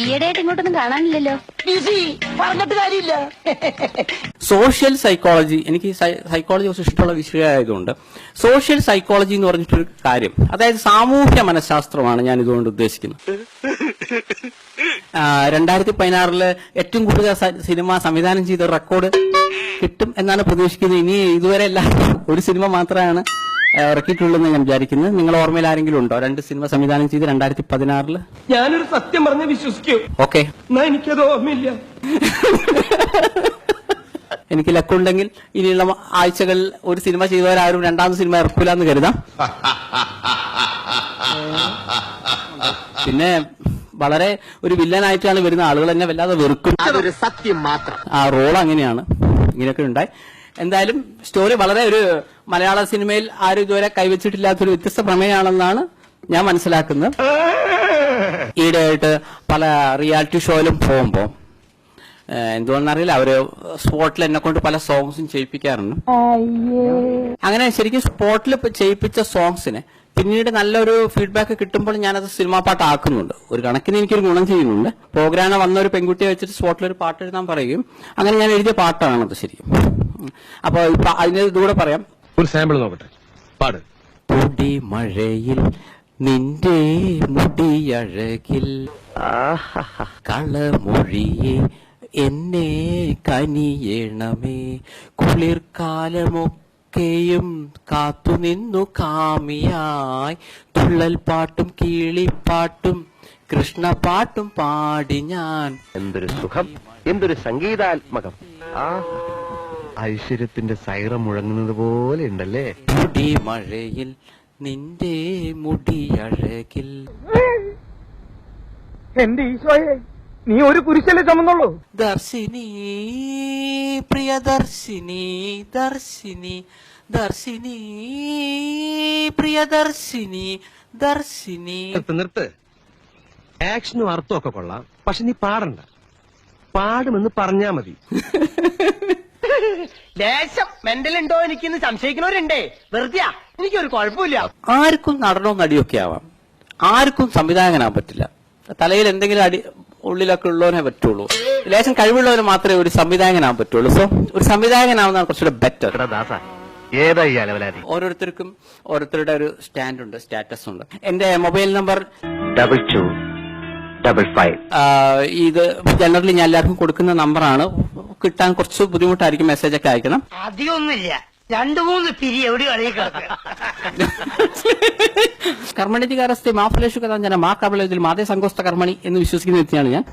ഈയിടെയായിട്ട് ഇങ്ങോട്ടൊന്നും കാണാനില്ലല്ലോ. ബിസി പറഞ്ഞിട്ട് കാര്യമില്ല. സോഷ്യൽ സൈക്കോളജി എനിക്ക് സൈക്കോളജി കുറച്ച് ഇഷ്ടമുള്ള വിഷയമായതുകൊണ്ട് സോഷ്യൽ സൈക്കോളജി എന്ന് പറഞ്ഞിട്ടൊരു കാര്യം അതായത് സാമൂഹ്യ മനഃശാസ്ത്രമാണ് ഞാൻ ഇതുകൊണ്ട് ഉദ്ദേശിക്കുന്നത്. രണ്ടായിരത്തി പതിനാറിൽ ഏറ്റവും കൂടുതൽ സിനിമ സംവിധാനം ചെയ്ത റെക്കോർഡ് കിട്ടും എന്നാണ് പ്രതീക്ഷിക്കുന്നത്. ഇനി ഇതുവരെ എല്ലാവർക്കും ഒരു സിനിമ മാത്രമാണ് ഇറക്കിയിട്ടുള്ളതെന്ന് ഞാൻ വിചാരിക്കുന്നത്. നിങ്ങൾ ഓർമ്മയിൽ ആരെങ്കിലും ഉണ്ടോ? രണ്ട് സിനിമ സംവിധാനം ചെയ്ത് രണ്ടായിരത്തി പതിനാറിൽ ഞാനൊരു സത്യം പറഞ്ഞ വിശ്വസിക്കൂ. ഓക്കെ. എനിക്കത് ഓർമ്മയില്ല. എനിക്ക് ലക്കുണ്ടെങ്കിൽ ഇനിയുള്ള ആഴ്ചകളിൽ ഒരു സിനിമ ചെയ്തവരാരും രണ്ടാമത് സിനിമ ഇറക്കൂല എന്ന് കരുതാം. പിന്നെ വളരെ ഒരു വില്ലനായിട്ടാണ് വരുന്ന ആളുകൾ എന്നെ വല്ലാതെ വെറുക്കും അതൊരു സത്യം മാത്രം. ആ റോൾ അങ്ങനെയാണ് ഇങ്ങനെയൊക്കെ ഉണ്ടായി. എന്തായാലും സ്റ്റോറി വളരെ ഒരു മലയാള സിനിമയിൽ ആരും ഇതുവരെ കൈവച്ചിട്ടില്ലാത്തൊരു വ്യത്യസ്ത പ്രമേയമാണെന്നാണ് ഞാൻ മനസ്സിലാക്കുന്നത്. ഈയിടെയായിട്ട് പല റിയാലിറ്റി ഷോയിലും പോകുമ്പോൾ എന്തുകൊണ്ടെന്നറിയില്ല അവർ സ്പോട്ടിൽ എന്നെ കൊണ്ട് പല സോങ്സും ചെയ്യിപ്പിക്കാറുണ്ട്. അങ്ങനെ ശരിക്കും സ്പോട്ടിൽ ചെയ്യിപ്പിച്ച സോങ്സിനെ പിന്നീട് നല്ലൊരു ഫീഡ്ബാക്ക് കിട്ടുമ്പോൾ ഞാനത് സിനിമാ പാട്ടാക്കുന്നുണ്ട്. ഒരു കണക്കിന് എനിക്കൊരു ഗുണം ചെയ്യുന്നുണ്ട്. പ്രോഗ്രാമിന് വന്ന ഒരു പെൺകുട്ടിയെ വെച്ചിട്ട് സ്പോട്ടിൽ ഒരു പാട്ട് എഴുതാൻ പറയുകയും അങ്ങനെ ഞാൻ എഴുതിയ പാട്ടാണത് ശരിക്കും. അപ്പൊ ഇപ്പൊ അതിന് ഇതുകൂടെ പറയാം. ഒരു സാമ്പിൾ നോക്കട്ടെ. പാട്. പൊടി മഴയിൽ നിന്റെ മുടിയഴകിൽ കളമൊഴിയെ എന്നെ കനിയണമേ. കുളിർക്കാലമൊക്കെയും കാത്തുനിന്നു കാമിയായി. തുള്ളൽ പാട്ടും കീളിപ്പാട്ടും കൃഷ്ണപാട്ടും പാടി ഞാൻ. എന്തൊരു സുഖം. എന്തൊരു സംഗീതാത്മകം. ആ ഐശ്വര്യത്തിന്റെ സൈറം മുഴങ്ങുന്നത് പോലെ ഉണ്ടല്ലേ? മുടി മഴയിൽ നിന്റെ മുടിയഴകിൽ എന്റെ ഈശോയെ നീ ഒരു കുരിശല്ലേ ചുമന്നുള്ളൂ. ദർശിനി പ്രിയദർശിനി ദർശിനി ദർശിനി പ്രിയദർശിനി ദർശിനി നിർത്ത് നിർത്ത്. ആക്ഷനും അർത്ഥമൊക്കെ കൊള്ളാം. പക്ഷെ നീ പാടണ്ട. പാടുമെന്ന് പറഞ്ഞാ മതി. ലേശം മെന്റൽ ഉണ്ടോ എനിക്കിന്ന് സംശയിക്കുന്നവരുണ്ടേ? വെറുതെയാ. എനിക്കൊരു കുഴപ്പമില്ല. ആർക്കും നടനോ നടിയൊക്കെ ആവാം. ആർക്കും സംവിധായകനാകാൻ പറ്റില്ല. തലയിൽ എന്തെങ്കിലും അടി ഉള്ളിലൊക്കെ ഉള്ളവനെ പറ്റുള്ളൂ. ലേശം കഴിവുള്ളവന് മാത്രമേ ഒരു സംവിധായകനാകാൻ പറ്റുള്ളൂ. സോ ഒരു സംവിധായകനാവുന്നതാണ് കുറച്ചുകൂടെ ബെറ്റർ ഓരോരുത്തർക്കും ഓരോരുത്തരുടെ ഒരു സ്റ്റാൻഡ് ഉണ്ട് സ്റ്റാറ്റസ് ഉണ്ട്. എന്റെ mobile number double two double five ഇത് ജനറലി ഞാൻ എല്ലാവർക്കും കൊടുക്കുന്ന നമ്പറാണ് കിട്ടാൻ കുറച്ച് ബുദ്ധിമുട്ടായിരിക്കും മെസ്സേജ് ഒക്കെ അയക്കണം. അധികമൊന്നുമില്ല. രണ്ടു മൂന്ന് പിരി എവിടെ കളിയൊക്കെ കർമ്മണിതികാരസ്ഥ മാഫലേഷു കഥാഞ്ജന മാ കബലത്തിൽ മാതേ സങ്കോസ്ത കർമ്മണി എന്ന് വിശ്വസിക്കുന്ന വ്യക്തിയാണ് ഞാൻ.